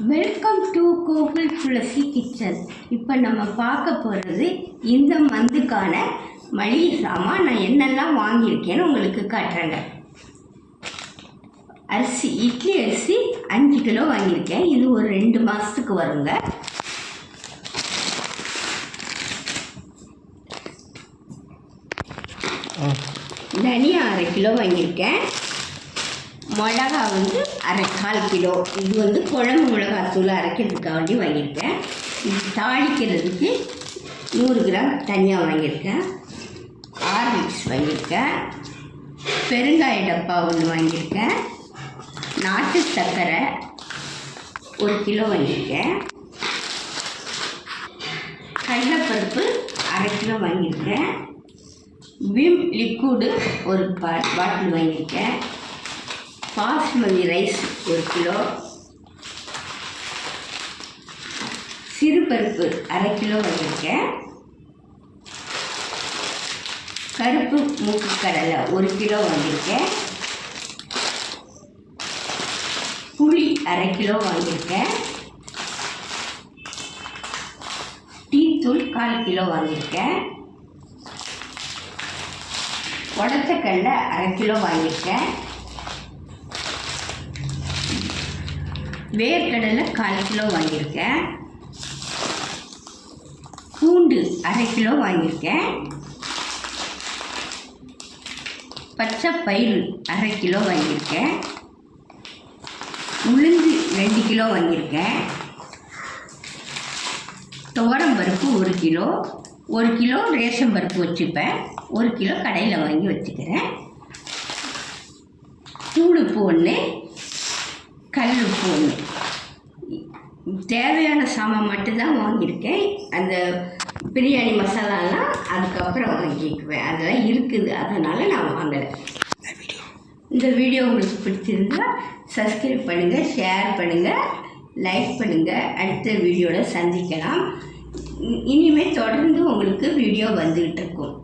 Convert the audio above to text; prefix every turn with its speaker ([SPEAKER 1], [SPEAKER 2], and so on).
[SPEAKER 1] Welcome to Gokul Tulasi kitchen இப்போ நம்ம பார்க்க போகிறது இந்த மந்துக்கான மளிகை சாமான். நான் என்னெல்லாம் வாங்கியிருக்கேன்னு உங்களுக்கு காட்டுறேங்க. அரிசி இட்லி அரிசி அஞ்சு கிலோ வாங்கியிருக்கேன். இது ஒரு ரெண்டு மாதத்துக்கு வருங்க. தனியா அரை கிலோ வாங்கியிருக்கேன். மிளகா வந்து அரை கால் கிலோ. இது வந்து குழம்பு மிளகாத்தூள் அரைக்கிறதுக்காக வாங்கியிருக்கேன். இது தாளிக்கிறதுக்கு நூறு கிராம் தனியாக வாங்கியிருக்கேன். ஆர்லிக்ஸ் வாங்கியிருக்கேன். பெருங்காய டப்பா ஒன்று வாங்கியிருக்கேன். நாட்டு சர்க்கரை ஒரு கிலோ வாங்கியிருக்கேன். கடலைப்பருப்பு அரை கிலோ வாங்கியிருக்கேன். விம் லிக்விடு ஒரு பா பாட்டில் வாங்கியிருக்கேன். பாஸ்மதி ரைஸ் ஒரு கிலோ. சிறுபருப்பு அரை கிலோ வாங்கியிருக்கேன். கருப்பு மூக்கு கடலை ஒரு கிலோ வாங்கியிருக்கேன். புளி அரை கிலோ வாங்கியிருக்கேன். டீத்தூள் கால் கிலோ வாங்கியிருக்கேன். உடச்சக்கடலை அரை கிலோ வாங்கியிருக்கேன். வேர்க்கடலை கால் கிலோ வாங்கியிருக்கேன். பூண்டு அரை கிலோ வாங்கியிருக்கேன். பச்சை பயிறு அரை கிலோ வாங்கியிருக்கேன். உளுந்து ரெண்டு கிலோ வாங்கியிருக்கேன். துவரம் பருப்பு ஒரு கிலோ. ஒரு கிலோ ரேஷன் பருப்பு வச்சுப்பேன். ஒரு கிலோ கடையில் வாங்கி வச்சுக்கிறேன். தூளுப்பு ஒன்று கல் உப்பு ஒன்று தேவையான சாமான் மட்டும்தான் வாங்கியிருக்கேன். அந்த பிரியாணி மசாலாலாம் அதுக்கப்புறம் வாங்கிக்குவேன். அதெல்லாம் இருக்குது. அதனால் நான் வாங்கலை. இந்த வீடியோ உங்களுக்கு பிடிச்சிருந்தா சப்ஸ்கிரைப் பண்ணுங்கள் ஷேர் பண்ணுங்கள் லைக் பண்ணுங்கள் அடுத்த வீடியோவில் சந்திக்கலாம். இனிமேல் தொடர்ந்து உங்களுக்கு வீடியோ வந்துக்கிட்டு இருக்கும்.